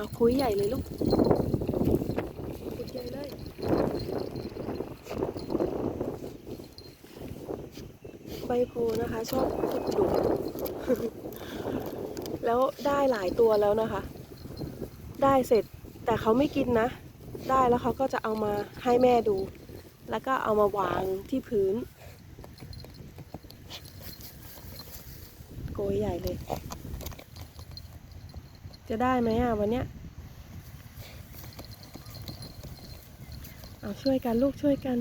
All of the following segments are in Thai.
เอาคุยใหญ่เลยลูกคุยใหญ่เลยใบโพนะคะ ชอบขุดหลุแล้วได้หลายตัวแล้วนะคะ ได้เสร็จแต่เขาไม่กินนะ ได้แล้วเขาก็จะเอามาให้แม่ดู แล้วก็เอามาวางที่พื้น โกยใหญ่เลย จะได้ไหมอะวันเนี้ยเอาช่วยกันลูกช่วยกัน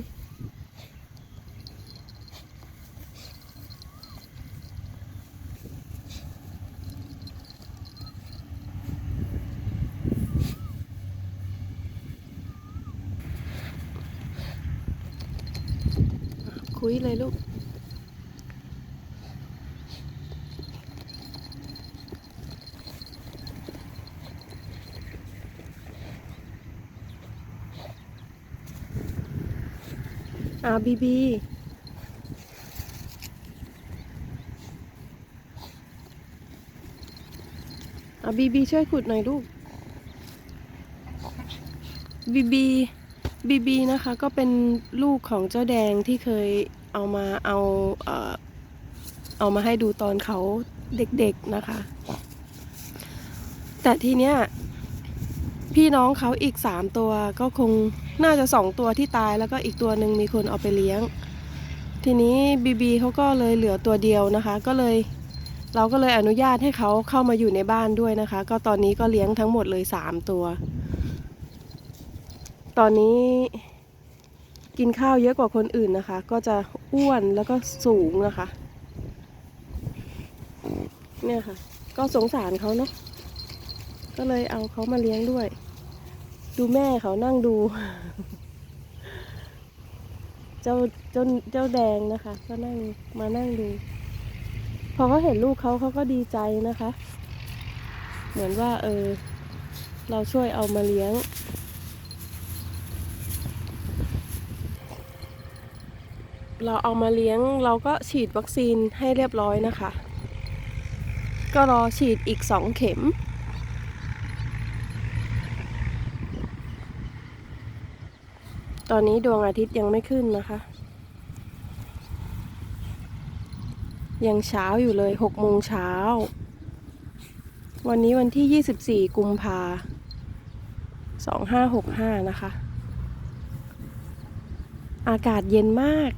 คุยเลยลูก อ่าบีบีอาบีบีช่วยขุดหน่อยลูกบีบีบีบีนะคะก็เป็นลูกของเจ้าแดงที่เคยเอามาเอาเออเอามาให้ดูตอนเขาเด็กๆนะคะ แต่ทีเนี้ย พี่น้องเขาอีกสามตัวก็คงน่าจะสองตัวที่ตายแล้วก็อีกตัวหนึ่งมีคนเอาไปเลี้ยง ทีนี้บีบีเขาก็เลยเหลือตัวเดียวนะคะ ก็เลยเราก็เลยอนุญาตให้เขาเข้ามาอยู่ในบ้านด้วยนะคะ ก็ตอนนี้ก็เลี้ยงทั้งหมดเลยสามตัว ตอนนี้กินข้าวเยอะกว่าคนอื่นนะคะ ก็จะอ้วนแล้วก็สูงนะคะ เนี่ยค่ะ ก็สงสารเขาเนาะก็เลยเอาเขามาเลี้ยงด้วย ดูแม่เขานั่งดู เจ้าเจ้าเจ้าแดงนะคะ ก็นั่งมานั่งดู พอเขาเห็นลูกเขาเขาก็ดีใจนะคะ เหมือนว่า เออ เราช่วยเอามาเลี้ยงเราเอามาเลี้ยงเราก็ฉีดวัคซีนให้เรียบร้อยนะคะ ก็รอฉีดอีกสองเข็ม ตอนนี้ดวงอาทิตย์ยังไม่ขึ้นนะคะ ยังเช้าอยู่เลยหกโมงเช้า วันนี้วันที่ยี่สิบสี่กุมภาสองห้าหกห้านะคะ อากาศเย็นมาก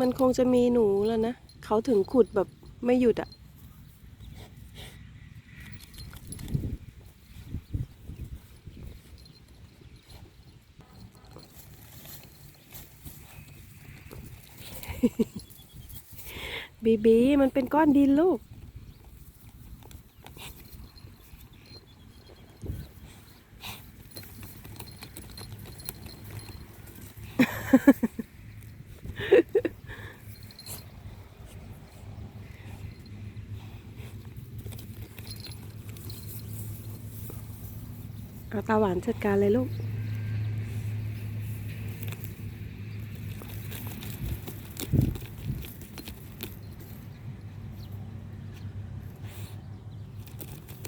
มันคงจะมีหนูแล้วนะ เขาถึงขุดแบบไม่หยุดอะบีบีมันเป็นก้อนดินลูก เอาตาหวานจัดการเลยลูก